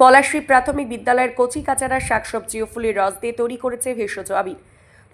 পলাশী প্রাথমিক বিদ্যালয়ের কচি কাচারা শাকসবজি ও ফুলের রস দিয়ে তৈরি করেছে ভেষজ আবির।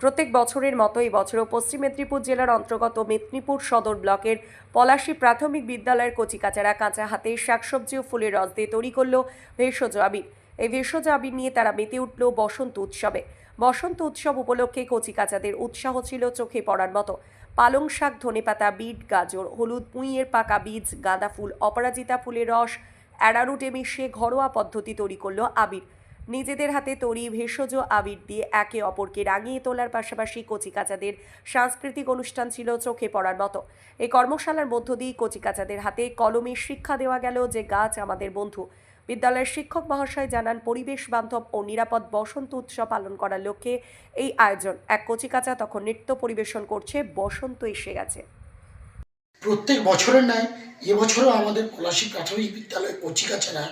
প্রত্যেক বছরের মতো এই বছরও পশ্চিম মেদিনীপুর জেলার অন্তর্গত মেদিনীপুর সদর ব্লকের পলাশী প্রাথমিক বিদ্যালয়ের কচিকাচারা কাঁচা হাতে শাকসবজি ও ফুলের রস দিয়ে তৈরি করল ভেষজ আবির। এই ভেষজ আবির নিয়ে তারা মেতে উঠল বসন্ত উৎসবে। বসন্ত উৎসব উপলক্ষে কচিকাচাদের উৎসাহ ছিল চোখে পড়ার মতো। পালং শাক, ধনেপাতা, বিট, গাজর, হলুদ, পুঁইয়ের পাকা বীজ, গাঁদা ফুল, অপরাজিতা ফুলের রস অ্যারারুটে মিশিয়ে ঘরোয়া পদ্ধতি তৈরি করল আবির। নিজেদের হাতে তৈরি ভেষজ আবির দিয়ে একে অপরকে রাঙিয়ে তোলার পাশাপাশি কচিকাচাদের সাংস্কৃতিক অনুষ্ঠান ছিল চোখে পড়ার মতো। এই কর্মশালার মধ্য দিয়ে কচিকাচাদের হাতে কলমে শিক্ষা দেওয়া গেল যে গাছ আমাদের বন্ধু। বিদ্যালয়ের শিক্ষক মহাশয় জানান, পরিবেশ বান্ধব ও নিরাপদ বসন্ত উৎসব পালন করার লক্ষ্যে এই আয়োজন। এক কচিকাচা তখন নৃত্য পরিবেশন করছে, বসন্ত এসে গেছে। প্রত্যেক বছরের ন্যায়, এবছরও আমাদের পলাশী প্রাথমিক বিদ্যালয়ের কচিকাচারা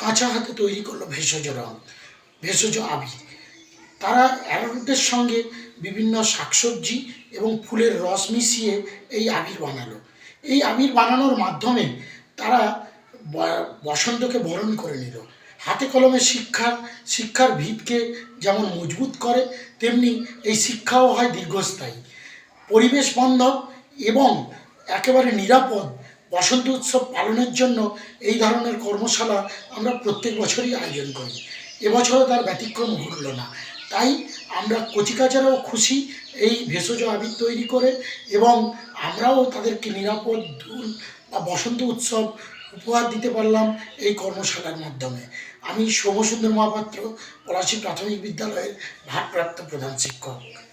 কাঁচা হাতে তৈরি করল ভেষজ রং, ভেষজ আবির। তারা অ্যারোরুটের সঙ্গে বিভিন্ন শাকসবজি এবং ফুলের রস মিশিয়ে এই আবির বানালো। এই আবির বানানোর মাধ্যমে তারা বসন্তকে বরণ করে নিল। হাতে কলমে শিক্ষার শিক্ষার ভিতকে যেমন মজবুত করে, তেমনি এই শিক্ষাও হয় দীর্ঘস্থায়ী। পরিবেশ বান্ধব এবং একেবারে নিরাপদ। বসন্ত উৎসব পালনের জন্য এই ধরনের কর্মশালা আমরা প্রত্যেক বছরই আয়োজন করি। এবছরও তার ব্যতিক্রম ঘটল না। তাই আমরা কচিকাচারাও খুশি এই ভেষজ আবির তৈরি করে এবং আমরাও তাদেরকে নিরাপদ ধুন বা বসন্ত উৎসব উপহার দিতে পারলাম এই কর্মশালার মাধ্যমে। আমি সোমসুন্দর মহাপাত্র, পলাশী প্রাথমিক বিদ্যালয়ের ভারপ্রাপ্ত প্রধান শিক্ষক।